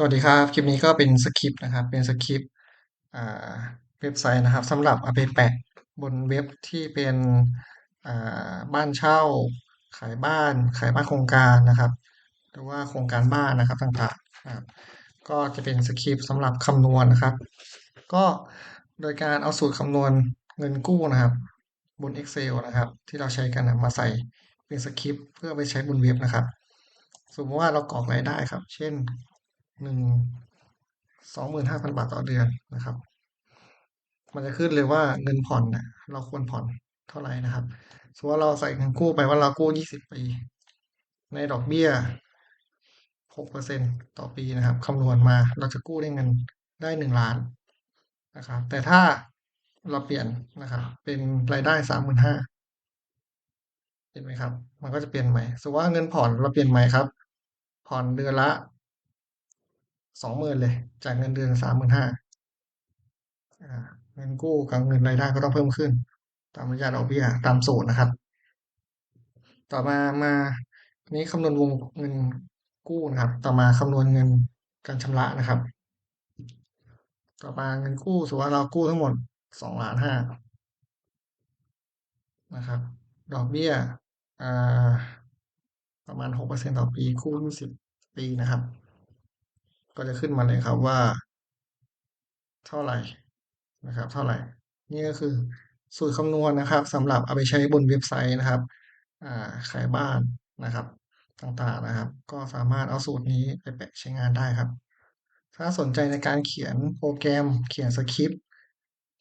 สวัสดีครับ คลิปนี้ก็เป็นสคริปต์นะครับ เป็นสคริปต์เว็บไซต์นะครับสำหรับเอาไปแปะบนเว็บที่เป็นบ้านเช่า ขายบ้าน ขายบ้านโครงการนะครับ หรือว่าโครงการบ้านนะครับต่างๆนะครับก็จะเป็นสคริปต์สำหรับคำนวณนะครับ ก็โดยการเอาสูตรคำนวณเงินกู้นะครับ บน Excel นะครับ ที่เราใช้กันนะมาใส่เป็นสคริปต์เพื่อไปใช้บนเว็บนะครับ สมมติว่าเรากรอกรายได้ครับ เช่น หนึ่งสองหมื่นห้าพันบาทต่อเดือนนะครับ มันจะขึ้นเลยว่าเงินผ่อนเนี่ยเราควรผ่อนเท่าไหร่นะครับสมมติว่าเราใส่เงินกู้ไปว่าเรากู้ยี่สิบปี ในดอกเบี้ยหกเปอร์เซ็นต่อปีนะครับคำนวณมาเราจะกู้ได้เงินได้หนึ่งล้านนะครับแต่ถ้าเราเปลี่ยนนะครับเป็นรายได้สามหมื่นห้าเห็นไหมครับ มันก็จะเปลี่ยนใหม่สมมติว่าเงินผ่อนเราเปลี่ยนใหม่ครับ ผ่อนเดือนละ สองหมื่นเลยจากเงินเดือนสามหมื่นห้าเงินกู้กับเงินรายได้ก็ต้องเพิ่มขึ้น ตามระยะดอกเบี้ยตามสูตรนะครับ ต่อมามานี้คำนวณวงเงินกู้นะครับ ต่อมาคำนวณเงินการชำระนะครับ ต่อมาเงินกู้สมมติว่าเรากู้ทั้งหมดสองล้านห้านะครับ ดอกเบี้ยประมาณหกเปอร์เซ็นต่อปีกู้ยี่สิบปีนะครับ ก็จะขึ้นมาเลยครับว่า เท่าไหร่นะครับ เท่าไหร่ นี่ก็คือสูตรคำนวณนะครับสำหรับเอาไปใช้บนเว็บไซต์นะครับขายบ้านนะครับ ต่างๆนะครับ ก็สามารถเอาสูตรนี้ไปแปะใช้งานได้ครับ ถ้าสนใจในการเขียนโปรแกรม เขียนสคริปต์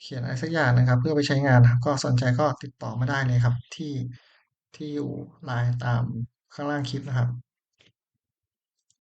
เขียนอะไรสักอย่างนะครับ เพื่อไปใช้งานก็สนใจก็ติดต่อมาได้เลยครับ ที่ที่อยู่ไลน์ตามข้างล่างคลิปนะครับ